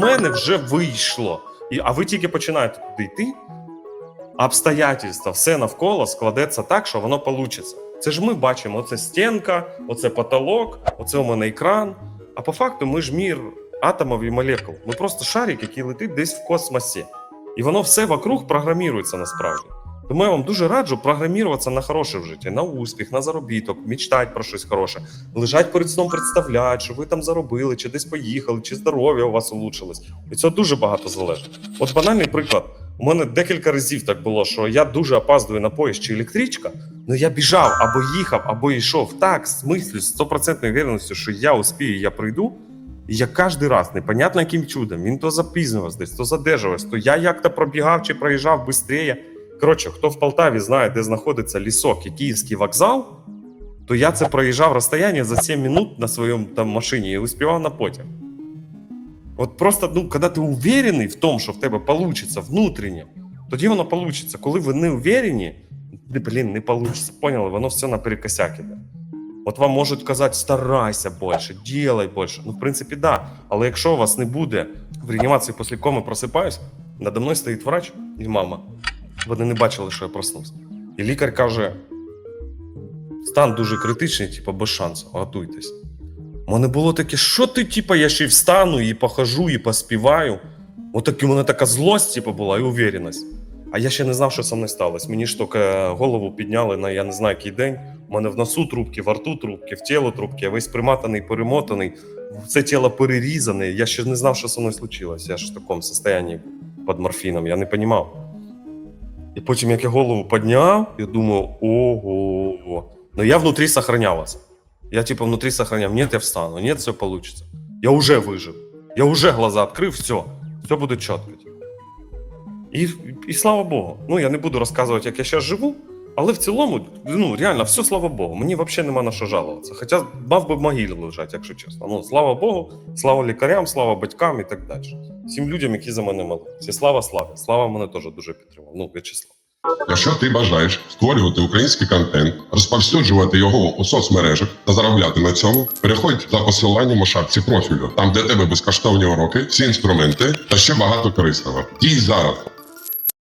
мене вже вийшло. І, а ви тільки починаєте туди йти, обстоятельства, все навколо складеться так, що воно вийде. Це ж ми бачимо: оце стінка, оце потолок, оце у мене екран. А по факту ми ж мір атомів і молекул. Ми просто шарик, який летить десь в космосі. І воно все вокруг програмірується насправді. Тому я вам дуже раджу програміруватися на хороше в житті, на успіх, на заробіток, мечтати про щось хороше, лежать перед сном, представляти, що ви там заробили, чи десь поїхали, чи здоров'я у вас улучшилось. І це дуже багато залежить. От банальний приклад. У мене декілька разів так було, що я дуже опаздую на поїзд чи електричка, але я біжав або їхав, або йшов так, з мислю, з стопроцентною вірністю, що я успію, я прийду. І я кожен раз, непонятно яким чудом, він то запізнювався десь, то задержувався, то я як-то пробігав чи проїжджав швидше. Коротше, хто в Полтаві знає, де знаходиться лісок і Київський вокзал, то я це проїжджав розстояння за 7 минут на своєму там машині і успівав на потяг. От просто, ну, коли ти уверений в тому, що в тебе вийде внутрішнє, тоді воно вийде. Коли ви не уверені, блін, не вийде, поняли, воно все наперекосяк іде. От вам можуть казати, старайся більше, ділай більше. Ну, в принципі, так. Да. Але якщо у вас не буде в реанімації після коми просипаюсь, надо мною стоїть врач і мама. Вони не бачили, що я проснувся. І лікар каже: стан дуже критичний, типу, без шансу, готуйтесь. У мене було таке, що ти, типу, я ще й встану і похожу, і поспіваю. Отак у мене така злость, типу, була, і увереність. А я ще не знав, що со мною сталося. Мені ж тільки голову підняли на я не знаю який день. У мене в носу трубки, в рту трубки, в тіло трубки, я весь приматаний, перемотаний, все тіло перерізане. Я ще не знав, що со мною случилось. Я ж в такому стані під морфіном, я не розумів. І потім, як я голову підняв, я думав, ого. Но я внутрі сохранялся. Я типа внутри сохранял. Нет, я встану. Нет, все получится. Я уже выжил. Я уже глаза открив, все. Все буде чітко. І, і слава Богу. Ну, я не буду розказувати, як я зараз живу, але в цілому, ну, реально, все слава Богу. Мені взагалі нема на що жалуватися. Хоча мав би в могилі лежати, якщо чесно. Ну, слава Богу, слава лікарям, слава батькам і так далі. Всім людям, які за мене молилися. І слава славі. Слава мене теж дуже підтримав. Ну, В'ячеслав. Якщо ти бажаєш створювати український контент, розповсюджувати його у соцмережах та заробляти на цьому, переходь за посиланням у шапці профілю, там де тебе безкоштовні уроки, всі інструменти та ще багато корисного. Дій зараз,